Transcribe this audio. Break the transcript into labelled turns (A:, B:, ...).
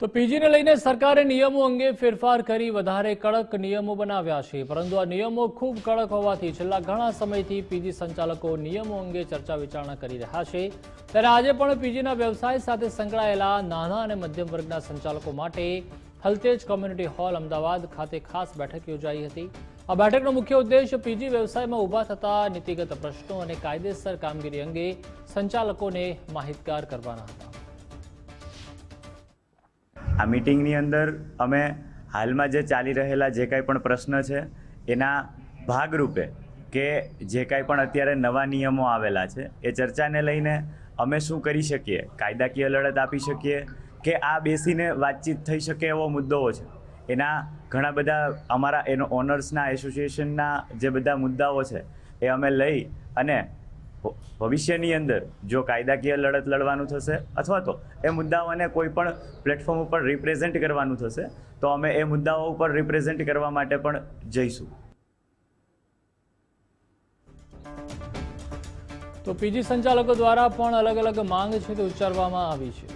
A: તો પીજીને લઈને સરકારે નિયમો અંગે ફેરફાર કરી વધારે કડક નિયમો બનાવ્યા છે. પરંતુ આ નિયમો ખૂબ કડક હોવાથી છેલ્લા ઘણા સમયથી પીજી સંચાલકો નિયમો અંગે ચર્ચા વિચારણા કરી રહ્યા છે. ત્યારે આજે પણ પીજીના વ્યવસાય સાથે સંકળાયેલા નાના અને મધ્યમ વર્ગના સંચાલકો માટે હલતેજ કોમ્યુનિટી હોલ અમદાવાદ ખાતે ખાસ બેઠક યોજાઈ હતી. આ બેઠકનો મુખ્ય ઉદ્દેશ પીજી વ્યવસાયમાં ઊભા થતા નીતિગત પ્રશ્નો અને કાયદેસર કામગીરી અંગે સંચાલકોને માહિતગાર કરવાના હતા.
B: આ મિટિંગની અંદર અમે હાલમાં જે ચાલી રહેલા જે કાંઈ પણ પ્રશ્ન છે, એના ભાગરૂપે કે જે કાંઈ પણ અત્યારે નવા નિયમો આવેલા છે, એ ચર્ચાને લઈને અમે શું કરી શકીએ? કાયદાકીય લડત આપી શકીએ? કે આ બેસીને વાતચીત થઈ શકે એવો મુદ્દાઓ છે? એના ઘણા બધા અમારા એનો ઓનર્સના, એસોસિએશનના જે બધા મુદ્દાઓ છે, એ અમે લઈ અને ભવિષ્યની અંદર જો કાયદાકીય લડત લડવાનું થશે અથવા તો એ મુદ્દાઓને કોઈ પણ પ્લેટફોર્મ ઉપર રિપ્રેઝેન્ટ કરવાનું થશે, તો અમે એ મુદ્દાઓ ઉપર રિપ્રેઝેન્ટ કરવા માટે પણ જઈશું.
A: તો પીજી સંચાલકો દ્વારા પણ અલગ અલગ માંગ છે તે ઉચ્ચારવામાં આવી છે.